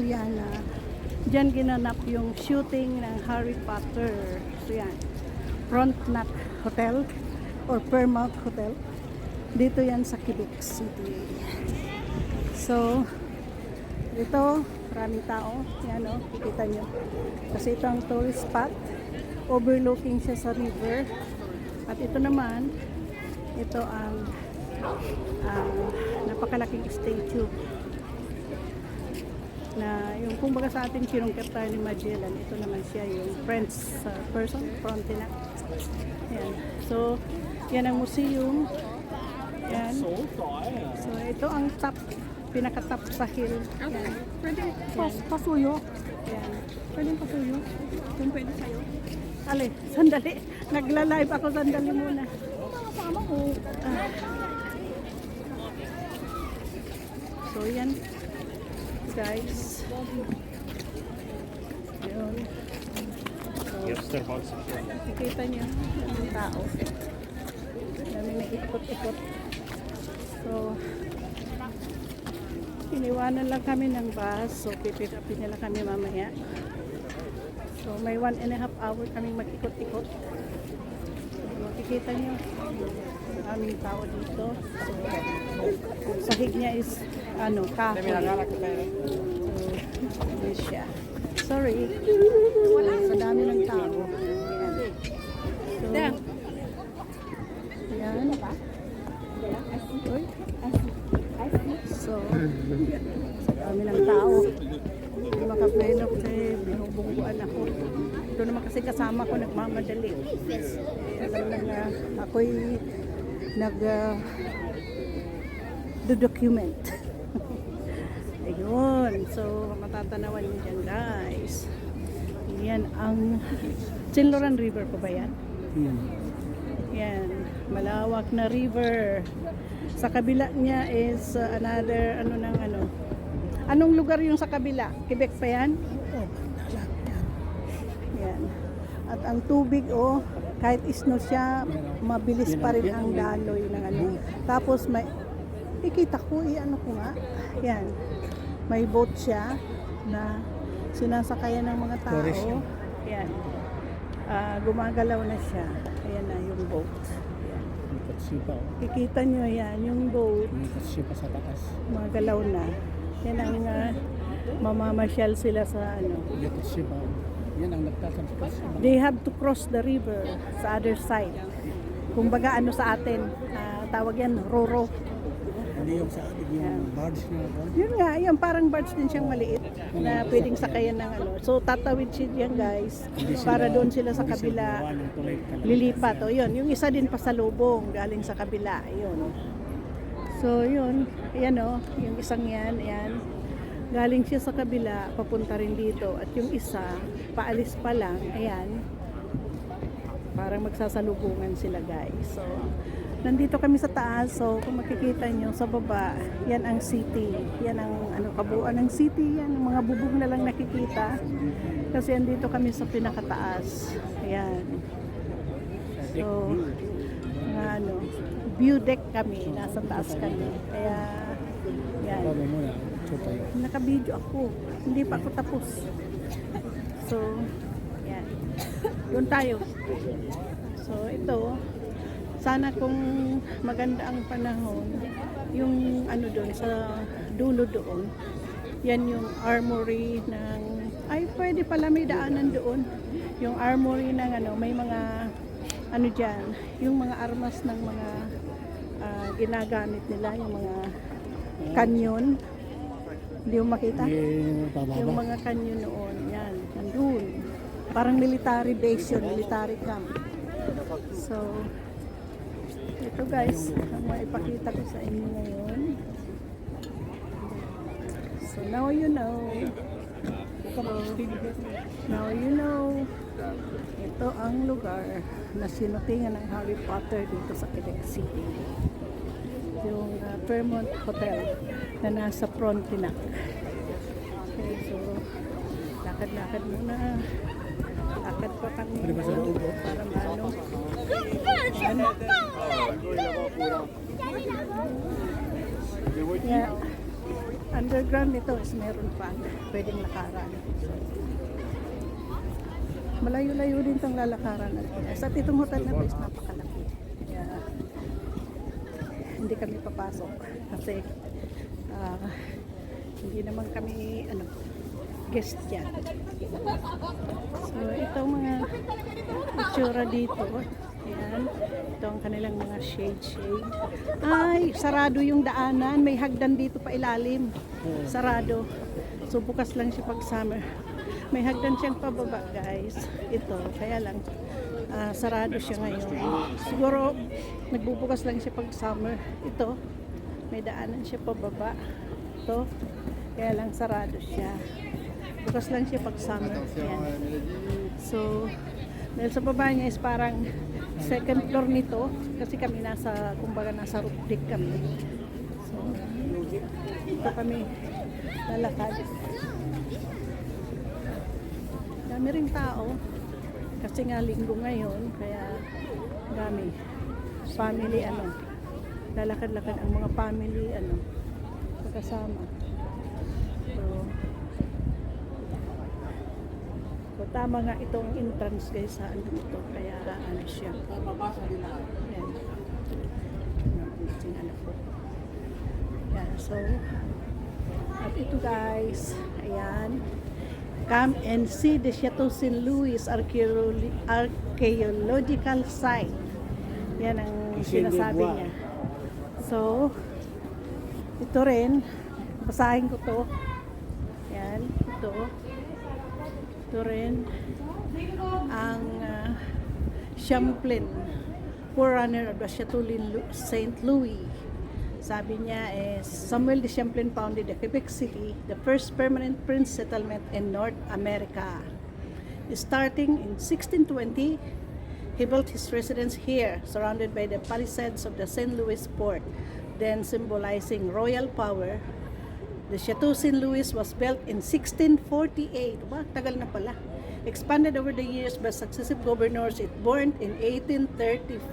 hotel yan na dyan ginanap yung shooting ng Harry Potter. So yan, Frontenac Hotel or Fairmount Hotel. Dito yan sa Quebec City. So, dito, maraming tao. Yan o, kikita nyo. Kasi ito ang tourist spot. Overlooking siya sa river. At ito naman, ito ang ang napakalaking statue na yung kumbaga sa ating sinungkit tayo ni Magellan, ito naman siya yung French uh, person, Frontenac. Yan. So, yan ang museum. Yan. So, ito ang top, pinaka-top sa hill. Yan. Pwede pas pasuyo. Yan. Pwede pasuyo. Kung pwede sa'yo. Ali, sandali. Nagla-live ako sandali muna. Kasama ko. So, yan. Guys. Yun. So, Nakikita niyo yung tao. Dami na ikot-ikot. So, iniwanan lang kami ng bus. So, pipick upin nila kami mamaya. So, may one and a half hour kaming mag-ikot-ikot. So, makikita niyo yung aming tao dito. So, sahig niya is ano, kahoy. Yun siya. Sorry. Wala. Sa dami ng tao. Ayan. So, yan. Uy. So, sa dami ng tao. Hindi makapleno kasi binubungguan ako. Ito naman kasi kasama ko nagmamadali. Alam na nga, ako'y nag uh, document. Ayun. So, matatanawan niyo dyan, guys. Yan ang Sinloran River po ba yan? Yan. Malawak na river. Sa kabila niya is uh, another, ano nang ano. Anong lugar yung sa kabila? Quebec pa yan? Yan. At ang tubig, oh, kahit isno siya, mabilis pa rin ang daloy ng ano. Tapos may, ikita ko, i-ano ko nga. Yan. May boat siya na sinasakayan ng mga tao. Yan. Ah, gumagalaw na siya. Ayan na yung boat. Yan. Kikita nyo yan, yung boat, katsipa sa taas. gumagalaw na. Yan ang ah, mamamasyal sila sa ano. O. Yan ang katsipa. They have to cross the river sa other side. Kumbaga ano sa atin, ah, tawag yan, roro. Yung sa atin yung barge na ako. Yun nga, yan parang barge din siyang maliit na pwedeng sakayan ng ano. So tatawid siya yan guys para doon sila sa kabila lilipat. O yun, yung isa din pasalubong galing sa kabila. Yun. So yun, ayan o, yung isang yan, ayan. Galing siya sa kabila, papunta rin dito. At yung isa, paalis pa lang, ayan. Parang magsasalubungan sila guys. So, nandito kami sa taas. So, kung makikita nyo sa baba, yan ang city. Yan ang ano, kabuuan ng city. Yan, mga bubong na lang nakikita. Kasi andito kami sa pinakataas. Ayan. So, mga ano, view deck kami. Nasa taas kami. Kaya, yan. Naka-video ako. Hindi pa ako tapos. So, yan. Doon tayo. So, ito, sana kung maganda ang panahon, yung ano doon, sa dulo doon, yan yung armory ng, ay pwede pala may daanan doon. Yung armory ng ano, may mga, ano dyan, yung mga armas ng mga ah, ginagamit nila, yung mga kanyon. Hindi mo makita? Yung mga kanyo noon, yan, nandun. Parang military base yun, military camp. So, ito guys, ang maipakita ko sa inyo ngayon. So, now you know. Now you know. Ito ang lugar na sinutingan ng Harry Potter dito sa Quebec City. Yung uh, Fairmont Hotel na nasa Frontenac. Okay, so lakad-lakad muna. Lakad pa kami. Para. Ano? Yeah. underground nito is meron pa pwedeng lakaran. Malayo-layo din itong lalakaran natin. Sa itong hotel na is napakalaki. Kaya, hindi kami papasok kasi ah, hindi naman kami ano guest dyan. So, itong mga itsura dito. Ayan. Ito ang kanilang mga shade-shade. Ay, sarado yung daanan. May hagdan dito pa ilalim. Sarado. So, bukas lang siya pag summer. May hagdan siyang pababa, guys. Ito. Kaya lang, ah, sarado siya ngayon. Siguro, nagbubukas lang siya pag summer. Ito. May daanan siya pababa. Ito. Kaya lang sarado siya. Bukas lang siya pag summer. Ayan. So, dahil sa baba niya is parang second floor nito kasi kami nasa, kumbaga nasa roof deck kami. So, ito kami lalakad. Dami rin tao kasi nga linggo ngayon kaya dami family ano lalakad-lakad ang mga family ano pagkasama so So, tama nga itong entrance guys sa ano ito. Kaya ano siya. Yan. Yung anak ko. Yan. So, at ito guys, ayan. Come and see the Chateau St. Louis Archaeological Site. Yan ang sinasabi niya. So, ito rin, basahin ko to. Yan, ito. Ito rin ang uh, Champlain, forerunner of the Chateau St. Louis. Sabi niya is Samuel de Champlain founded the Quebec City, the first permanent prince settlement in North America. Starting in 1620, he built his residence here, surrounded by the palisades of the St. Louis port, then symbolizing royal power, The Chateau St. Louis was built in 1648. Wow, tagal na pala. Expanded over the years by successive governors. It burned in 1834.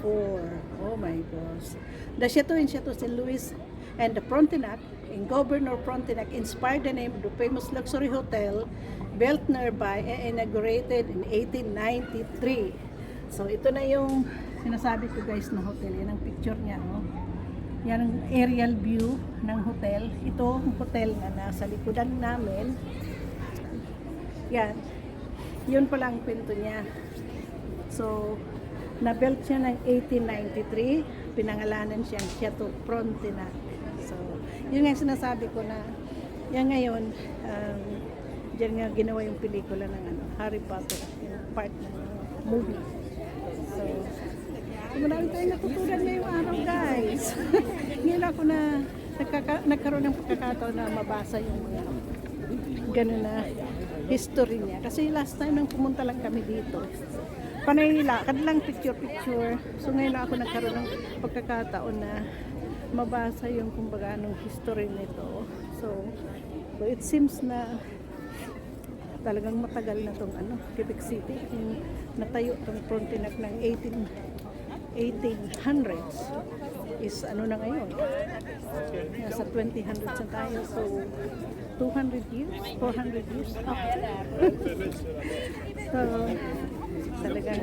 Oh my gosh. The Chateau in Chateau St. Louis and the Frontenac in Governor Frontenac inspired the name of the famous luxury hotel built nearby and inaugurated in 1893. So ito na yung sinasabi ko guys na hotel. Yan ang picture niya. Oh. Yan ang aerial view ng hotel. Ito ang hotel na nasa likodan namin. Yan. Yun pala ang pinto niya. So, na-built siya ng 1893. Pinangalanan siyang Chateau Frontenac. So, yun nga sinasabi ko na yan ngayon, um, dyan nga ginawa yung pelikula ng ano, Harry Potter, yung part ng movie. So marami tayong natutunan ngayong araw guys. Ngayon ako na nagkaka, nagkaroon ng pagkakataon na mabasa yung mga ganun na history niya. Kasi last time nang pumunta lang kami dito, panay lakad lang picture-picture. So ngayon ako nagkaroon ng pagkakataon na mabasa yung kumbaga anong history nito. So, so it seems na talagang matagal na tong ano, Quebec City. Yung natayo tong Frontenac ng 18 1800s is ano na ngayon. Nasa 2000s na tayo. So, 200 years, 400 years after. so, talagang,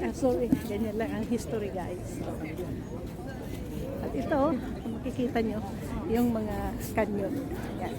ah, sorry, ganyan lang ang history guys. At ito, makikita nyo, yung mga canyon. Yan.